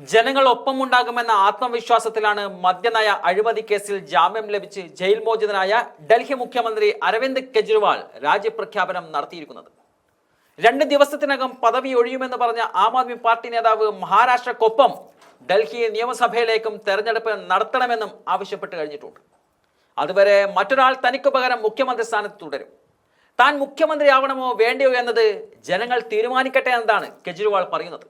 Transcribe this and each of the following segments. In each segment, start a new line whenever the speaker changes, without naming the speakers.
ജനങ്ങൾ ഒപ്പമുണ്ടാകുമെന്ന ആത്മവിശ്വാസത്തിലാണ് മദ്യനയ അഴിമതി കേസിൽ ജാമ്യം ലഭിച്ച് ജയിൽ മോചിതനായ ഡൽഹി മുഖ്യമന്ത്രി അരവിന്ദ് കെജ്രിവാൾ രാജ്യപ്രഖ്യാപനം നടത്തിയിരിക്കുന്നത്. രണ്ട് ദിവസത്തിനകം പദവി ഒഴിയുമെന്ന് പറഞ്ഞ ആം ആദ്മി പാർട്ടി നേതാവ് മഹാരാഷ്ട്രക്കൊപ്പം ഡൽഹി നിയമസഭയിലേക്കും തെരഞ്ഞെടുപ്പ് നടത്തണമെന്നും ആവശ്യപ്പെട്ട് കഴിഞ്ഞിട്ടുണ്ട്. അതുവരെ മറ്റൊരാൾ തനിക്ക് പകരം മുഖ്യമന്ത്രി സ്ഥാനത്ത് തുടരും. താൻ മുഖ്യമന്ത്രിയാവണമോ വേണ്ടയോ എന്നത് ജനങ്ങൾ തീരുമാനിക്കട്ടെ എന്നതാണ് കെജ്രിവാൾ പറയുന്നത്.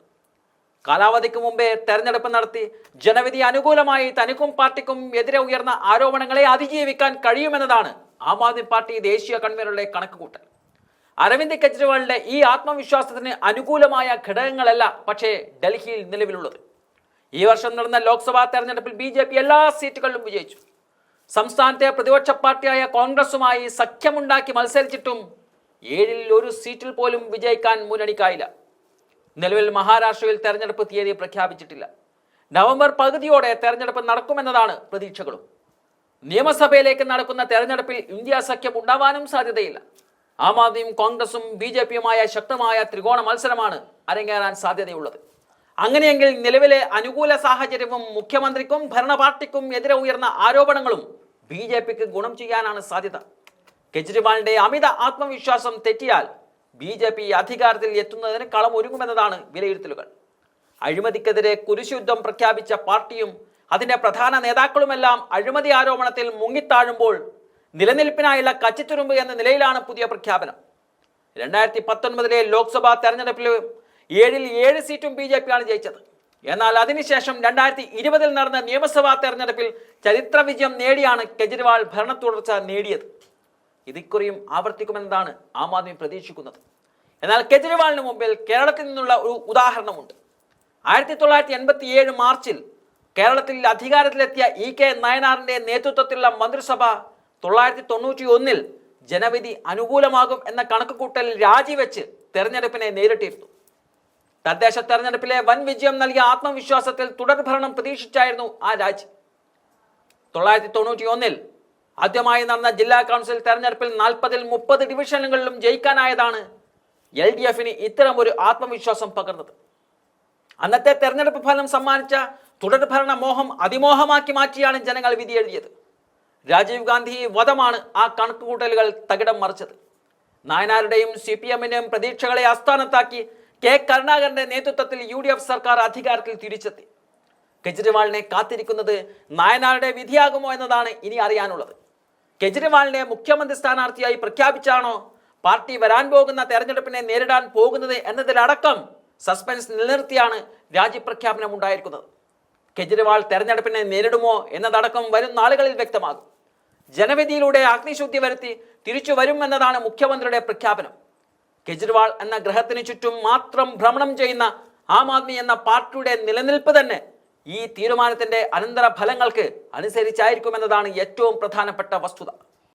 കാലാവധിക്ക് മുമ്പേ തെരഞ്ഞെടുപ്പ് നടത്തി ജനവിധി അനുകൂലമായി തനിക്കും പാർട്ടിക്കും എതിരെ ഉയർന്ന ആരോപണങ്ങളെ അതിജീവിക്കാൻ കഴിയുമെന്നതാണ് ആം ആദ്മി പാർട്ടി ദേശീയ കൺവീനറുടെ കണക്കുകൂട്ടൽ. അരവിന്ദ് കെജ്രിവാളിന്റെ ഈ ആത്മവിശ്വാസത്തിന് അനുകൂലമായ ഘടകങ്ങളല്ല പക്ഷേ ഡൽഹിയിൽ നിലവിലുള്ളത്. ഈ വർഷം നടന്ന ലോക്സഭാ തെരഞ്ഞെടുപ്പിൽ ബി ജെ പി എല്ലാ സീറ്റുകളിലും വിജയിച്ചു. സംസ്ഥാനത്തെ പ്രതിപക്ഷ പാർട്ടിയായ കോൺഗ്രസുമായി സഖ്യമുണ്ടാക്കി മത്സരിച്ചിട്ടും ഏഴിൽ ഒരു സീറ്റിൽ പോലും വിജയിക്കാൻ മുന്നണിക്കായില്ല. നിലവിൽ മഹാരാഷ്ട്രയിൽ തെരഞ്ഞെടുപ്പ് തീയതി പ്രഖ്യാപിച്ചിട്ടില്ല. നവംബർ പകുതിയോടെ തെരഞ്ഞെടുപ്പ് നടക്കുമെന്നതാണ് പ്രതീക്ഷകളും. നിയമസഭയിലേക്ക് നടക്കുന്ന തെരഞ്ഞെടുപ്പിൽ ഇന്ത്യ സഖ്യം ഉണ്ടാവാനും സാധ്യതയില്ല. ആം ആദ്മിയും കോൺഗ്രസും ബി ജെ പിയുമായ ശക്തമായ ത്രികോണ മത്സരമാണ് അരങ്ങേറാൻ സാധ്യതയുള്ളത്. അങ്ങനെയെങ്കിൽ നിലവിലെ അനുകൂല സാഹചര്യവും മുഖ്യമന്ത്രിക്കും ഭരണപാർട്ടിക്കും എതിരെ ഉയർന്ന ആരോപണങ്ങളും ബി ജെ പിക്ക് ഗുണം ചെയ്യാനാണ് സാധ്യത. കെജ്രിവാളിന്റെ അമിത ആത്മവിശ്വാസം തെറ്റിയാൽ ബി ജെ പി അധികാരത്തിൽ എത്തുന്നതിന് കളം ഒരുങ്ങുമെന്നതാണ് വിലയിരുത്തലുകൾ. അഴിമതിക്കെതിരെ കുരിശുദ്ധം പ്രഖ്യാപിച്ച പാർട്ടിയും അതിന്റെ പ്രധാന നേതാക്കളുമെല്ലാം അഴിമതി ആരോപണത്തിൽ മുങ്ങിത്താഴുമ്പോൾ നിലനിൽപ്പിനായുള്ള കച്ചിത്തുരുമ്പ് എന്ന നിലയിലാണ് പുതിയ പ്രഖ്യാപനം. രണ്ടായിരത്തി പത്തൊൻപതിലെ ലോക്സഭാ തെരഞ്ഞെടുപ്പിൽ ഏഴിൽ ഏഴ് സീറ്റും ബി ജെ പിയാണ് ജയിച്ചത്. എന്നാൽ അതിനുശേഷം രണ്ടായിരത്തി ഇരുപതിൽ നടന്ന നിയമസഭാ തെരഞ്ഞെടുപ്പിൽ ചരിത്ര വിജയം നേടിയാണ് കെജ്രിവാൾ ഭരണ തുടർച്ച നേടിയത്. ഇതിക്കുറിയും ആവർത്തിക്കുമെന്നതാണ് ആം ആദ്മി പ്രതീക്ഷിക്കുന്നത്. എന്നാൽ കെജ്രിവാളിന് മുമ്പിൽ കേരളത്തിൽ നിന്നുള്ള ഒരു ഉദാഹരണമുണ്ട്. ആയിരത്തി തൊള്ളായിരത്തി എൺപത്തി ഏഴ് മാർച്ചിൽ കേരളത്തിൽ അധികാരത്തിലെത്തിയ ഇ കെ നയനാറിന്റെ നേതൃത്വത്തിലുള്ള മന്ത്രിസഭ തൊള്ളായിരത്തി തൊണ്ണൂറ്റി ഒന്നിൽ ജനവിധി അനുകൂലമാകും എന്ന കണക്കുകൂട്ടൽ രാജിവെച്ച് തെരഞ്ഞെടുപ്പിനെ നേരിട്ടിരുന്നു. തദ്ദേശ തെരഞ്ഞെടുപ്പിലെ വൻ വിജയം നൽകിയ ആത്മവിശ്വാസത്തിൽ തുടർഭരണം പ്രതീക്ഷിച്ചായിരുന്നു ആ രാജി. തൊള്ളായിരത്തി തൊണ്ണൂറ്റി ഒന്നിൽ ആദ്യമായി നടന്ന ജില്ലാ കൗൺസിൽ തെരഞ്ഞെടുപ്പിൽ നാൽപ്പതിൽ മുപ്പത് ഡിവിഷനുകളിലും ജയിക്കാനായതാണ് എൽ ഡി എഫിന് ഇത്തരമൊരു ആത്മവിശ്വാസം പകർന്നത്. അന്നത്തെ തെരഞ്ഞെടുപ്പ് ഫലം സമ്മാനിച്ച തുടർഭരണ മോഹം അതിമോഹമാക്കി മാറ്റിയാണ് ജനങ്ങൾ വിധി എഴുതിയത് രാജീവ് ഗാന്ധി വധമാണ് ആ കണക്കുകൂട്ടലുകൾ തകിടം മറിച്ചത്. നായനാരുടെയും സി പി എമ്മിന്റെയും പ്രതീക്ഷകളെ ആസ്ഥാനത്താക്കി കെ കരുണാകരന്റെ നേതൃത്വത്തിൽ യു ഡി എഫ് സർക്കാർ അധികാരത്തിൽ തിരിച്ചെത്തി. കെജ്രിവാളിനെ കാത്തിരിക്കുന്നത് നായനാരുടെ വിധിയാകുമോ എന്നതാണ് ഇനി അറിയാനുള്ളത്. കെജ്രിവാളിനെ മുഖ്യമന്ത്രി സ്ഥാനാർത്ഥിയായി പ്രഖ്യാപിച്ചാണോ? പാർട്ടി വരാൻ പോകുന്ന തെരഞ്ഞെടുപ്പിനെ നേരിടാൻ പോകുന്നത് എന്നതിലടക്കം സസ്പെൻസ് നിലനിർത്തിയാണ് രാജ്യപ്രഖ്യാപനം ഉണ്ടായിരിക്കുന്നത്. കെജ്രിവാൾ തെരഞ്ഞെടുപ്പിനെ നേരിടുമോ എന്നതടക്കം വരും നാളുകളിൽ വ്യക്തമാകും. ജനവിധിയിലൂടെ അഗ്നിശുദ്ധി വരുത്തി തിരിച്ചു വരും എന്നതാണ് മുഖ്യമന്ത്രിയുടെ പ്രഖ്യാപനം. കെജ്രിവാൾ എന്ന ഗ്രഹത്തിന് ചുറ്റും മാത്രം ഭ്രമണം ചെയ്യുന്ന ആം ആദ്മി എന്ന പാർട്ടിയുടെ നിലനിൽപ്പ് തന്നെ ഈ തീരുമാനത്തിന്റെ അനന്തര ഫലങ്ങൾക്ക് അനുസരിച്ചായിരിക്കുമെന്നതാണ് ഏറ്റവും പ്രധാനപ്പെട്ട വസ്തുത.